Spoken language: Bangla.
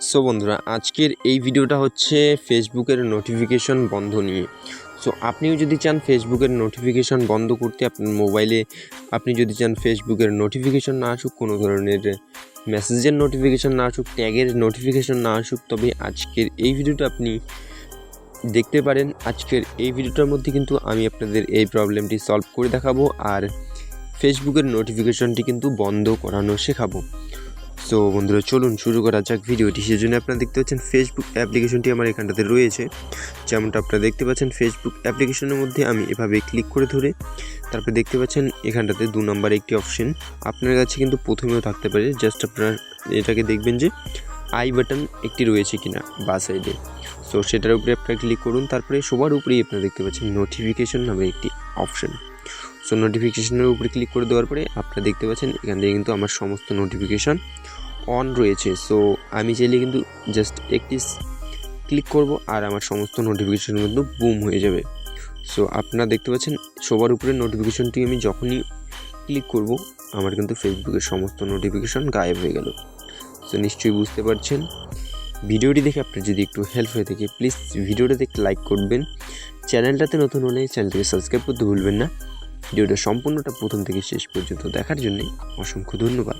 সো বন্ধুরা, আজকের এই ভিডিওটা হচ্ছে ফেসবুকের নোটিফিকেশন বন্ধ নিয়ে। সো আপনিও যদি চান ফেসবুকের নোটিফিকেশন বন্ধ করতে, আপনার মোবাইলে আপনি যদি চান ফেসবুকের নোটিফিকেশন না আসুক, কোনো ধরনের মেসেজের নোটিফিকেশন না আসুক ট্যাগের নোটিফিকেশন না আসুক, তবে আজকের এই ভিডিওটা আপনি দেখতে পারেন। আজকের এই ভিডিওটার মধ্যে কিন্তু আমি আপনাদের এই প্রবলেমটি সলভ করে দেখাবো, আর ফেসবুকের নোটিফিকেশনটি কিন্তু বন্ধ করানো শেখাবো। সো বন্ধুরা, চলুন শুরু করা যাক ভিডিওটি। সেজন্য আপনারা দেখতে পাচ্ছেন ফেসবুক অ্যাপ্লিকেশনটি আমার এখানটাতে রয়েছে। যেমনটা আপনারা দেখতে পাচ্ছেন ফেসবুক অ্যাপ্লিকেশনের মধ্যে আমি এভাবে ক্লিক করে ধরে তারপরে দেখতে পাচ্ছেন এখানটাতে দু নম্বরে একটি অপশন আপনার কাছে কিন্তু প্রথমেও থাকতে পারে জাস্ট আপনারা এটাকে দেখবেন যে আই বাটন একটি রয়েছে কিনা বা সাইডে সো সেটার উপরে আপনারা ক্লিক করুন, তারপরে সবার উপরেই আপনারা দেখতে পাচ্ছেন নোটিফিকেশন নামে একটি অপশন সো নোটিফিকেশনের উপরে ক্লিক করে দেওয়ার পরে আপনারা দেখতে পাচ্ছেন, এখান থেকে কিন্তু আমার সমস্ত নোটিফিকেশন অন রয়েছে। সো আমি চাইলে কিন্তু জাস্ট একটি ক্লিক করব আর আমার সমস্ত নোটিফিকেশান কিন্তু বুম হয়ে যাবে। সো আপনারা দেখতে পাচ্ছেন, সবার উপরে নোটিফিকেশনটি আমি যখনই ক্লিক করব, আমার কিন্তু ফেসবুকের সমস্ত নোটিফিকেশন গায়েব হয়ে গেল। সো নিশ্চয়ই বুঝতে পারছেন। ভিডিওটি দেখে আপনার যদি একটু হেল্প হয়ে থাকে প্লিজ ভিডিওটা দেখে লাইক করবেন। চ্যানেলটাতে নতুন হলে চ্যানেলটিকে সাবস্ক্রাইব করতে ভুলবেন না। ভিডিওটা সম্পূর্ণটা প্রথম থেকে শেষ পর্যন্ত দেখার জন্য অসংখ্য ধন্যবাদ।